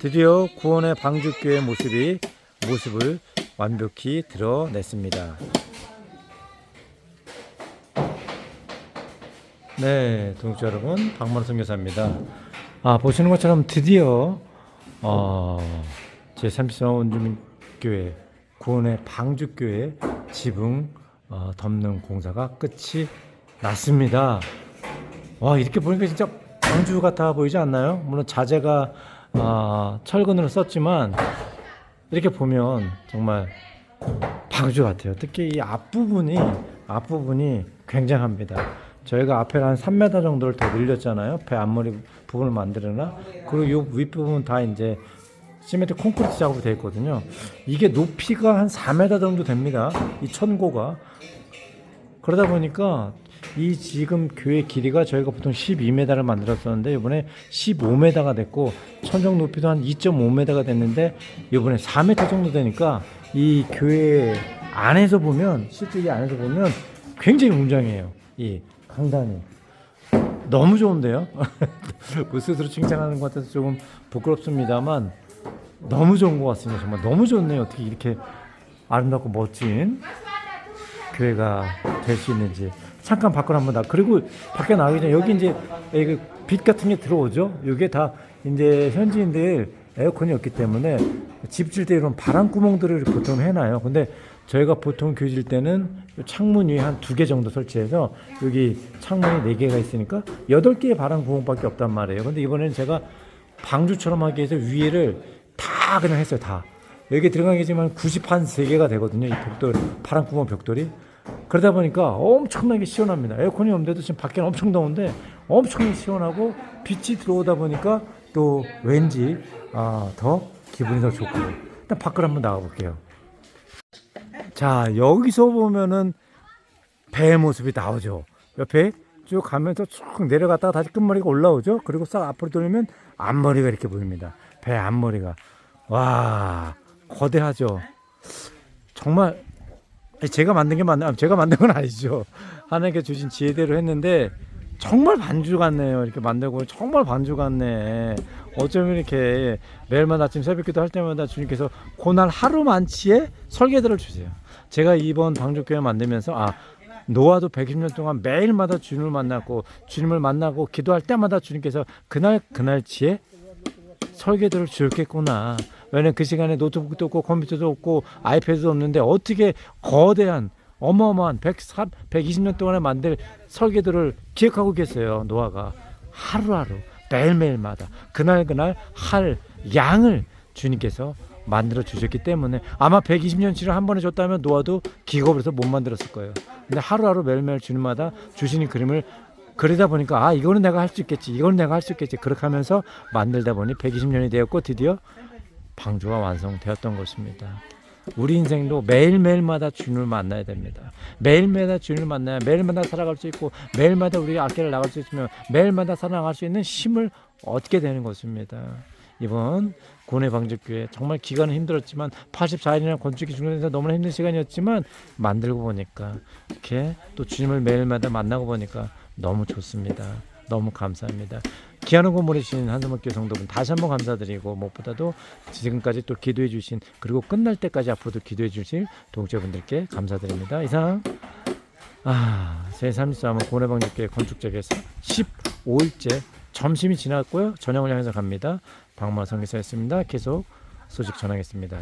드디어 구원의 방주교의 모습이 모습을 완벽히 드러냈습니다. 네, 동역자 여러분, 박만호 선교사입니다. 아, 보시는 것처럼 드디어 어, 제34 원주민교회 구원의 방주교회 지붕 어, 덮는 공사가 끝이 났습니다. 와 이렇게 보니까 진짜 방주 같아 보이지 않나요? 물론 자재가 아, 철근으로 썼지만 이렇게 보면 정말 방주 같아요. 특히 이 앞부분이 앞부분이 굉장합니다. 저희가 앞에 한 3m 정도를 더 늘렸잖아요. 배 앞머리 부분을 만들거나 그리고 이 윗부분 다 이제 시멘트 콘크리트 작업이 되어 있거든요. 이게 높이가 한 4m 정도 됩니다. 이 천고가 그러다 보니까 이 지금 교회 길이가 저희가 보통 12m를 만들었었는데 이번에 15m가 됐고 천정 높이도 한 2.5m가 됐는데 이번에 4m 정도 되니까 이 교회 안에서 보면 실제 이 안에서 보면 굉장히 웅장해요. 이 강단이 너무 좋은데요. 그 스스로 칭찬하는 것 같아서 조금 부끄럽습니다만 너무 좋은 것 같습니다. 정말 너무 좋네요. 어떻게 이렇게 아름답고 멋진 교회가 될 수 있는지 잠깐 밖으로 한번 나 그리고 밖에 나가기 전에 여기 이제 이빛 같은 게 들어오죠. 이게 다 이제 현지인들 에어컨이 없기 때문에 집 질 때 이런 바람 구멍들을 보통 해놔요. 근데 저희가 보통 교회 질 때는 창문 위에 한 두 개 정도 설치해서 여기 창문이 네 개가 있으니까 여덟 개의 바람 구멍밖에 없단 말이에요. 근데 이번에는 제가 방주처럼 하기 위해서 위에를 다 그냥 했어요. 다. 여기 들어가겠지만 90한 3개가 되거든요. 이 벽돌, 파란 구멍 벽돌이. 그러다 보니까 엄청나게 시원합니다. 에어컨이 없는데도 지금 밖에는 엄청 더운데 엄청나게 시원하고 빛이 들어오다 보니까 또 왠지 아, 더 기분이 더 좋고. 일단 밖으로 한번 나가 볼게요. 자, 여기서 보면은 배의 모습이 나오죠. 옆에 쭉 가면서 쭉 내려갔다가 다시 끝머리가 올라오죠. 그리고 싹 앞으로 돌리면 앞머리가 이렇게 보입니다. 배 앞머리가. 와, 거대하죠. 정말 제가 만든 게 맞나? 제가 만든 건 아니죠. 하나님께 주신 지혜대로 했는데 정말 반주 같네요. 이렇게 만들고 정말 반주 같네. 어쩌면 이렇게 매일마다 아침 새벽기도 할 때마다 주님께서 고날 하루 만치에 설계들을 주세요. 제가 이번 방주교회 만들면서 아 노아도 120년 동안 매일마다 주님을 만났고 주님을 만나고 기도할 때마다 주님께서 그날 그날치에 설계도를 주셨겠구나. 왜냐면 그 시간에 노트북도 없고 컴퓨터도 없고 아이패드도 없는데 어떻게 거대한 어마어마한 103, 120년 동안에 만들 설계도를 기억하고 계세요. 노아가 하루하루 매일매일마다 그날 그날 할 양을 주님께서 만들어 주셨기 때문에 아마 120년치를 한 번에 줬다면 노아도 기겁을 해서 못 만들었을 거예요. 근데 하루하루 매일매일 주님마다 주시는 그림을 그러다 보니까 아 이거는 내가 할 수 있겠지 이거는 내가 할 수 있겠지 그렇게 하면서 만들다 보니 120년이 되었고 드디어 방주가 완성되었던 것입니다. 우리 인생도 매일매일마다 주님을 만나야 됩니다. 매일마다 주님을 만나야 매일마다 살아갈 수 있고 매일마다 우리가 악기를 나갈 수 있으며 매일마다 살아갈 수 있는 힘을 얻게 되는 것입니다. 이번 고뇌 방직교회 정말 기간은 힘들었지만 84일이나 건축이 중단해서 너무나 힘든 시간이었지만 만들고 보니까 이렇게 또 주님을 매일마다 만나고 보니까 너무 좋습니다. 너무 감사합니다. 기한을 고모리신 한스목교 성도분 다시 한번 감사드리고 무엇보다도 지금까지 또 기도해 주신 그리고 끝날 때까지 앞으로도 기도해 주실 동체분들께 감사드립니다. 이상 아, 제33은 고뇌방직교회 건축적에서 15일째 점심이 지났고요. 저녁을 향해서 갑니다. 박마 성기사였습니다. 계속 소식 전하겠습니다.